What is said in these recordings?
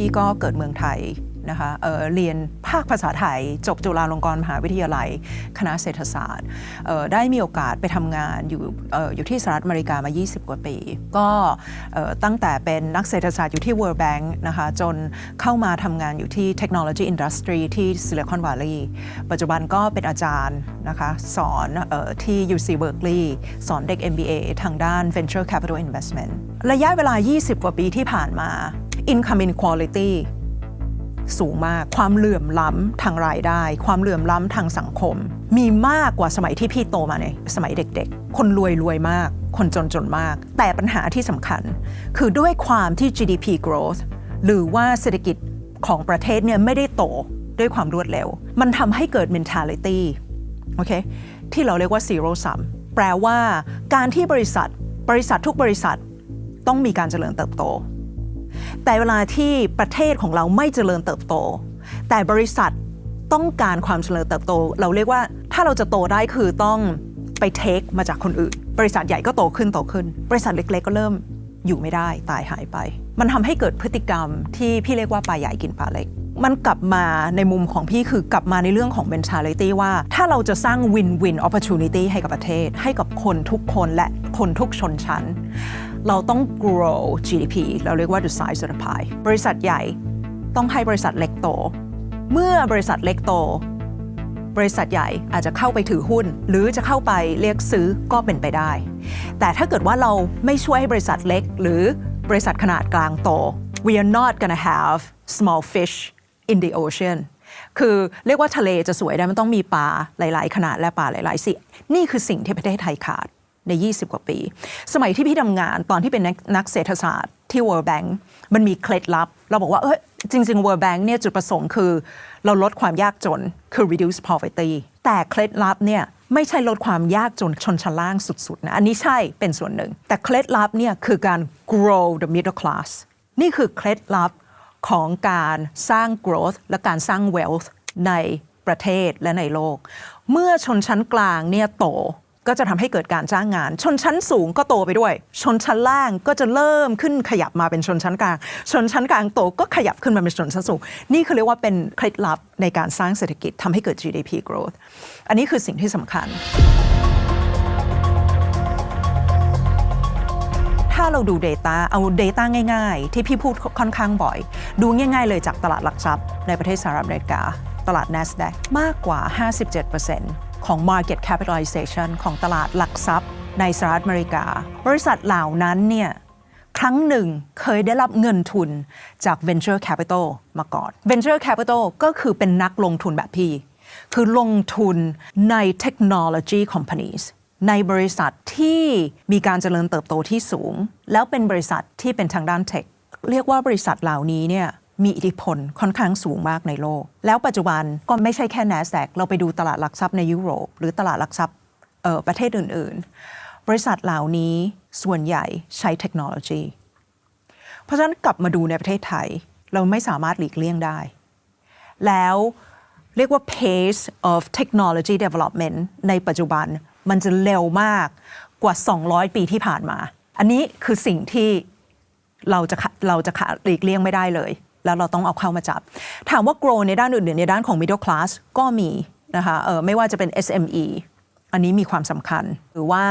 พี่ก็เกิดเมืองไทยนะคะเเรียนภาคภาษาไทย จบจุฬาลงกรณ์มหาวิทยาลัย คณะเศรษฐศาสตร์ ได้มีโอกาสไปทำงานอยู่ออยู่ที่สหรัฐอเมริกามา 20 กว่าปี ก็ตั้งแต่เป็นนักเศรษฐศาสตร์อยู่ที่ World Bank นะคะจนเข้ามาทำงานอยู่ที่ Technology Industry ที่ Silicon Valley ปัจจุบันก็เป็นอาจารย์นะคะสอนออที่ UC Berkeley สอนเด็ก MBA ทางด้าน Venture Capital Investment ระยะเวลา 20 กว่าปีที่ผ่านมา Income Inequality สูงมาก ความเหลื่อมล้ำทางรายได้ ความเหลื่อมล้ำทางสังคม มีมากกว่าสมัยที่พี่โตมาในสมัยเด็กๆ คนรวยรวยมาก คนจนจนมาก แต่ปัญหาที่สำคัญ คือด้วยความที่ GDP growth หรือว่าเศรษฐกิจของประเทศเนี่ยไม่ได้โตด้วยความรวดเร็ว มันทำให้เกิด mentality โอเค ที่เราเรียกว่า zero sum แปลว่าการที่บริษัท บริษัททุกบริษัทต้องมีการเจริญเติบโต แต่เวลาที่ประเทศของเราไม่เจริญเติบโต แต่บริษัทต้องการความเจริญเติบโต เราเรียกว่าถ้าเราจะโตได้คือต้องไปเทคมาจากคนอื่น บริษัทใหญ่ก็โตขึ้นโตขึ้น บริษัทเล็ก ๆ ก็เริ่มอยู่ไม่ได้ตายหายไป มันทำให้เกิดพฤติกรรมที่พี่เรียกว่าปลาใหญ่กินปลาเล็ก มันกลับมาในมุมของพี่คือกลับมาในเรื่องของ mentality ว่าถ้าเราจะสร้าง win-win opportunity ให้กับประเทศ ให้กับคนทุกคนและคนทุกชนชั้น เราต้อง grow GDP เราเรียกว่า the size of the pie บริษัทใหญ่ต้องให้บริษัทเล็กโต เมื่อบริษัทเล็กโต บริษัทใหญ่อาจจะเข้าไปถือหุ้น หรือจะเข้าไปเรียกซื้อก็เป็นไปได้ แต่ถ้าเกิดว่าเราไม่ช่วยให้บริษัทเล็ก หรือบริษัทขนาดกลางโต we are not gonna have small fish in the ocean คือเรียกว่าทะเลจะสวยได้มันต้องมีปลาหลาย ๆ ขนาดและปลาหลาย ๆสินี่คือสิ่งที่ประเทศไทยขาด ใน 20 กว่าปี สมัยที่พี่ทำงานตอนที่เป็นนักเศรษฐศาสตร์ที่ World Bank มันมีเคล็ดลับ เราบอกว่าเอ้ยจริง ๆ World Bank เนี่ยจุดประสงค์คือ เราลดความยากจนคือ reduce poverty แต่เคล็ดลับเนี่ยไม่ใช่ลดความยากจนชนชั้นล่างสุดๆนะอันนี้ใช่เป็นส่วนหนึ่ง แต่เคล็ดลับเนี่ยคือการ grow the middle class นี่คือเคล็ดลับของการสร้าง growth และการสร้าง wealth ในประเทศและในโลก เมื่อชนชั้นกลางเนี่ยโต ก็จะทำให้เกิดการจ้างงาน ชนชั้นสูงก็โตไปด้วย ชนชั้นล่างก็จะเริ่มขึ้นขยับมาเป็นชนชั้นกลาง ชนชั้นกลางโตก็ขยับขึ้นมาเป็นชนชั้นสูง นี่คือเรียกว่าเป็นเคล็ดลับในการสร้างเศรษฐกิจทำให้เกิด GDP growth อันนี้คือสิ่งที่สำคัญ ถ้าเราดู Data เอา Data ง่าย ๆ ที่พี่พูดค่อนข้างบ่อย ดูง่าย ๆ เลยจากตลาดหลักทรัพย์ในประเทศสหรัฐอเมริกา ตลาด NASDAQ มากกว่า 57%ของ Market Capitalization ของตลาดหลักทรัพย์ในสหรัฐอเมริกา บริษัทเหล่านั้นเนี่ยครั้งหนึ่งเคยได้รับเงินทุนจาก Venture Capital มาก่อน Venture Capital ก็คือเป็นนักลงทุนแบบพี่ คือลงทุนใน Technology Companies ในบริษัทที่มีการเจริญเติบโตที่สูง แล้วเป็นบริษัทที่เป็นทางด้านเทค เรียกว่าบริษัทเหล่านี้เนี่ย มีอิทธิพลค่อนข้างสูงมากในโลก แล้วปัจจุบันก็ไม่ใช่แค่ NASDAQ เราไปดูตลาดหลักทรัพย์ในยุโรป หรือตลาดหลักทรัพย์เออประเทศอื่น ๆ บริษัทเหล่านี้ส่วนใหญ่ใช้เทคโนโลยี เพราะฉะนั้นกลับมาดูในประเทศไทย เราไม่สามารถหลีกเลี่ยงได้ แล้วเรียกว่า pace of technology development ในปัจจุบันมันจะเร็วมากกว่า 200 ปีที่ผ่านมา อันนี้คือสิ่งที่เราจะเราจะหลีกเลี่ยงไม่ได้เลย แล้วเราต้องเอาเข้ามาจับ ถามว่า grow ในด้านอื่นๆในด้านของ middle class ก็มีนะคะเออไม่ว่าจะเป็น SME อันนี้มีความสำคัญ หรือว่า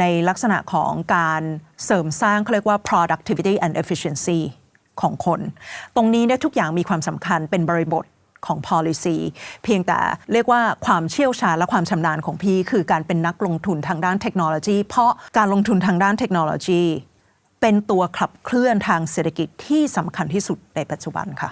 ในลักษณะของการเสริมสร้างเขาเรียกว่า productivity and efficiency ของคน ตรงนี้เนี่ยทุกอย่างมีความสำคัญเป็นบริบทของ policy เพียงแต่เรียกว่าความเชี่ยวชาญและความชำนาญของพี่ คือการเป็นนักลงทุนทางด้านเทคโนโลยี เพราะการลงทุนทางด้านเทคโนโลยี เป็นตัวขับเคลื่อนทางเศรษฐกิจที่สำคัญที่สุดในปัจจุบันค่ะ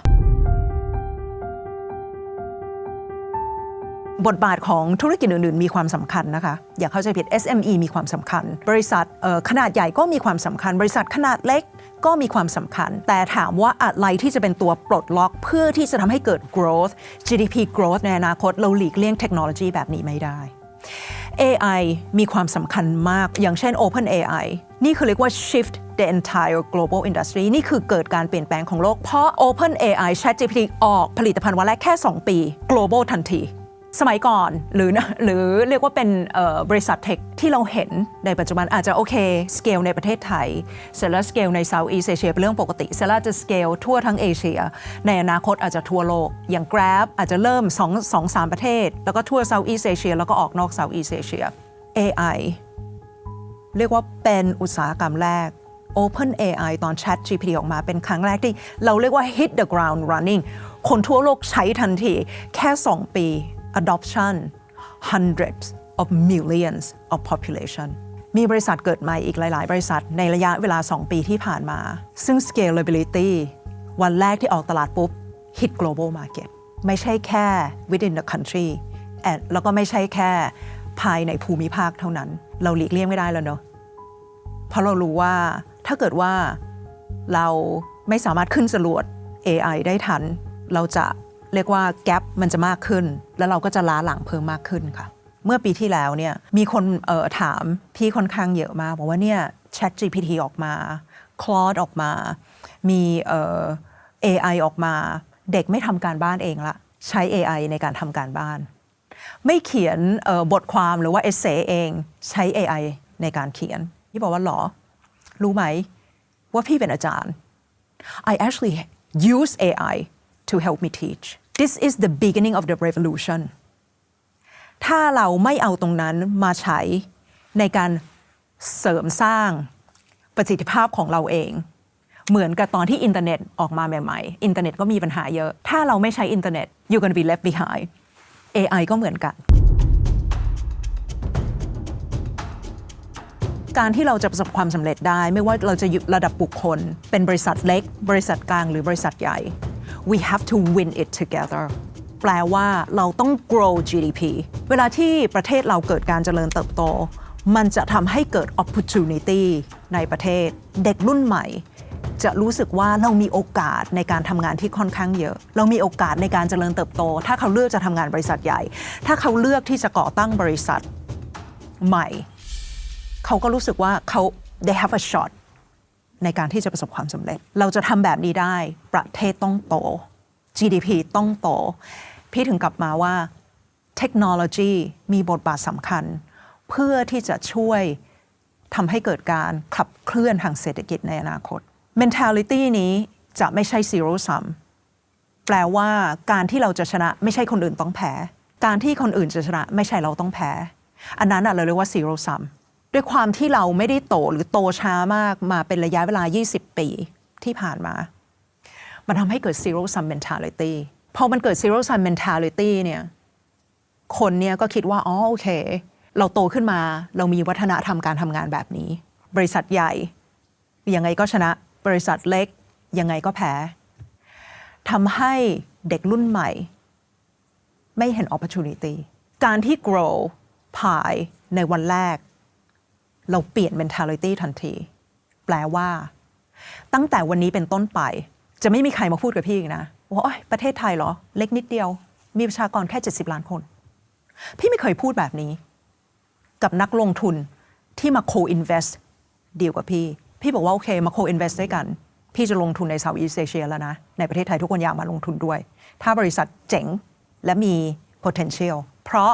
บทบาทของธุรกิจอื่นๆ มีความสำคัญนะคะ อย่าเข้าใจผิด SME มีความสำคัญ บริษัทขนาดใหญ่ก็มีความสำคัญ บริษัทขนาดเล็กก็มีความสำคัญ แต่ถามว่าอะไรที่จะเป็นตัวปลดล็อกเพื่อที่จะทำให้เกิด growth GDP growth ในอนาคตเราหลีกเลี่ยงเทคโนโลยีแบบนี้ไม่ได้ AI มีความสำคัญมาก อย่างเช่น Open AI นี่คือเรียกว่า shift the entire global industry นี่คือเกิดการเปลี่ยนแปลงของโลก เพราะ Open AI ChatGPT ออกผลิตภัณฑ์วันแรกแค่ 2 ปี global ทันที สมัยก่อน หรือหรือเรียกว่าเป็นบริษัทเทคที่เราเห็นในปัจจุบันอาจจะโอเค สเกลในประเทศไทย เสร็จแล้วสเกลในเซาท์อีสเอเชียเป็นเรื่องปกติ เสร็จแล้วจะสเกลทั่วทั้งเอเชีย ในอนาคตอาจจะทั่วโลก อย่าง Grab อาจจะเริ่ม2 2 3 ประเทศ แล้วก็ทั่วเซาท์อีสเอเชียแล้วก็ออกนอกเซาท์อีสเอเชีย AI เรียกว่าเป็นอุตสาหกรรมแรก Open AI ตอน Chat GPT ออกมาเป็นครั้งแรกที่ เราเรียกว่า hit the ground running คนทั่วโลกใช้ทันที แค่ 2 ปี adoption hundreds of millions of population มีบริษัทเกิดใหม่อีกหลาย ๆ บริษัทในระยะเวลา 2 ปีที่ผ่านมา ซึ่ง scalability วันแรกที่ออกตลาดปุ๊บ hit global market ไม่ใช่แค่ within the country and แล้วก็ไม่ใช่แค่ ภายในภูมิภาคเท่านั้น เราหลีกเลี่ยงไม่ได้แล้วเนอะเพราะเรารู้ว่าถ้าเกิดว่าเราไม่สามารถขึ้นจรวด AI ได้ทัน เราจะเรียกว่าแก p มันจะมากขึ้น แล้วเราก็จะล้าหลังเพิ่มมากขึ้นค่ะ เมื่อปีที่แล้วเนี่ยมีคนเออถามพี่ค่อนข้างเยอะมากบอกว่าเนี่ย Chat GPT ออกมา Claude ออกมา มีเออ AI ออกมา เด็กไม่ทำการบ้านเองละใช้ AI ในการทำการบ้าน ไม่เขียนบทความหรือว่าเอเซเองใช้ AI ในการเขียนพี่บอกว่าหรอ รู้ไหมว่าพี่เป็นอาจารย์ I actually use AI to help me teach this is the beginning of the revolution ถ้าเราไม่เอาตรงนั้นมาใช้ในการเสริมสร้างประสิทธิภาพของเราเอง เหมือนกับตอนที่อินเทอร์เน็ตออกมาใหม่ๆ อินเทอร์เน็ตก็มีปัญหาเยอะ ถ้าเราไม่ใช้อินเทอร์เน็ต you're gonna be left behind AI ก็เหมือนกัน การที่เราจะประสบความสำเร็จได้ ไม่ว่าเราจะอยู่ระดับบุคคล เป็นบริษัทเล็ก บริษัทกลางหรือบริษัทใหญ่ we have to win it together แปลว่าเราต้อง grow GDP เวลาที่ประเทศเราเกิดการเจริญเติบโต มันจะทำให้เกิด opportunity ในประเทศ เด็กรุ่นใหม่ จะรู้สึกว่าเรามีโอกาสในการทำงานที่ค่อนข้างเยอะ เรามีโอกาสในการเจริญเติบโต ถ้าเขาเลือกจะทำงานบริษัทใหญ่ ถ้าเขาเลือกที่จะก่อตั้งบริษัทใหม่ เขาก็รู้สึกว่าเขา they have a shot ในการที่จะประสบความสำเร็จ เราจะทำแบบนี้ได้ ประเทศต้องโต GDP ต้องโต พี่ถึงกลับมาว่า เทคโนโลยีมีบทบาทสำคัญ เพื่อที่จะช่วยทำให้เกิดการขับเคลื่อนทางเศรษฐกิจในอนาคต mentality นี้จะไม่ใช่ zero sum แปลว่าการที่เราจะชนะไม่ใช่คนอื่นต้องแพ้ การที่คนอื่นจะชนะไม่ใช่เราต้องแพ้ อันนั้นเราเรียกว่า zero sum ด้วยความที่เราไม่ได้โตหรือโตช้ามากมาเป็นระยะเวลา 20 ปีที่ผ่านมา มันทำให้เกิด zero sum mentality พอมันเกิด zero sum mentality เนี่ยคนเนี่ยก็คิดว่าอ๋อโอเค เราโตขึ้นมาเรามีวัฒนธรรมการทำงานแบบนี้ บริษัทใหญ่ยังไงก็ชนะ บริษัทเล็กยังไงก็แพ้ทำให้เด็กรุ่นใหม่ ไม่เห็น opportunity การที่ grow pie ในวันแรก เราเปลี่ยน mentality ทันที แปลว่า ตั้งแต่วันนี้เป็นต้นไป จะไม่มีใครมาพูดกับพี่อีกนะว่าโอ๊ยประเทศไทยเหรอ เล็กนิดเดียว มีประชากรแค่ 70 ล้านคน พี่ไม่เคยพูดแบบนี้ กับนักลงทุนที่มา co-invest ดีลกับพี่ พี่บอกว่าโอเคมา co-invest ด้วยกัน พี่จะลงทุนใน Southeast Asia แล้วนะ ในประเทศไทยทุกคนอยากมาลงทุนด้วย ถ้าบริษัทเจ๋งและมี potential เพราะ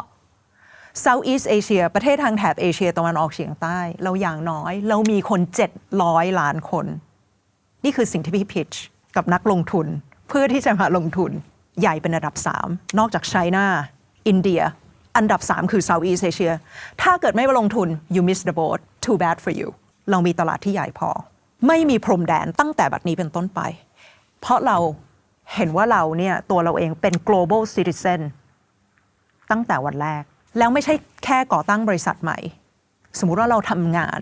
Southeast Asia ประเทศทางแถบเอเชียตะวันออกเฉียงใต้ เราอย่างน้อย เรามีคน 700 ล้านคน นี่คือสิ่งที่พี่พิชกับนักลงทุน เพื่อที่จะมาลงทุนใหญ่เป็นอันดับ 3 นอกจากไชน่าอินเดีย อันดับ 3 คือ Southeast Asia ถ้าเกิดไม่มาลงทุน you miss the boat too bad for you เรามีตลาดที่ใหญ่พอ ไม่มีพรมแดนตั้งแต่บัดนี้เป็นต้นไป เพราะเราเห็นว่าเราเนี่ยตัวเราเองเป็น global citizen ตั้งแต่วันแรก แล้วไม่ใช่แค่ก่อตั้งบริษัทใหม่ สมมุติว่าเราทำงาน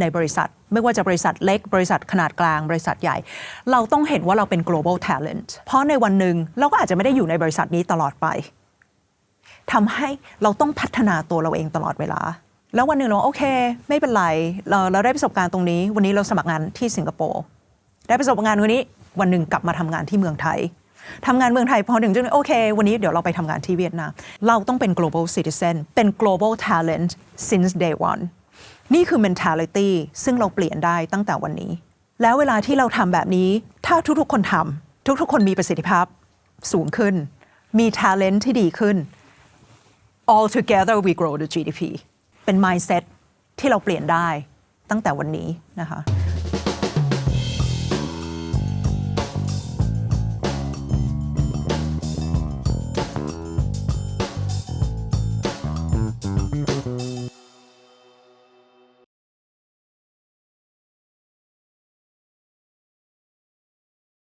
ในบริษัท ไม่ว่าจะบริษัทเล็ก บริษัทขนาดกลาง บริษัทใหญ่ เราต้องเห็นว่าเราเป็น global talent เพราะในวันหนึ่งเราก็อาจจะไม่ได้อยู่ในบริษัทนี้ตลอดไปทำให้เราต้องพัฒนาตัวเราเองตลอดเวลา แล้ววันหนึ่งเราโอเค ไม่เป็นไรเราเราได้ประสบการณ์ตรงนี้ วันนี้เราสมัครงานที่สิงคโปร์ได้ประสบการณ์วันนี้วันหนึ่งกลับมาทำงานที่เมืองไทยทำงานเมืองไทยพอถึงจุดนี้โอเค วันนี้เดี๋ยวเราไปทำงานที่เวียดนามเราต้องเป็น global citizen เป็น global talent since day one นี่คือ mentality ซึ่งเราเปลี่ยนได้ตั้งแต่วันนี้ แล้วเวลาที่เราทำแบบนี้ ถ้าทุกๆคนทำทุกๆ คนมีประสิทธิภาพสูงขึ้น มี talent ที่ดีขึ้น all together we grow the GDP เป็น mindset ที่เราเปลี่ยนได้ตั้งแต่วันนี้นะคะ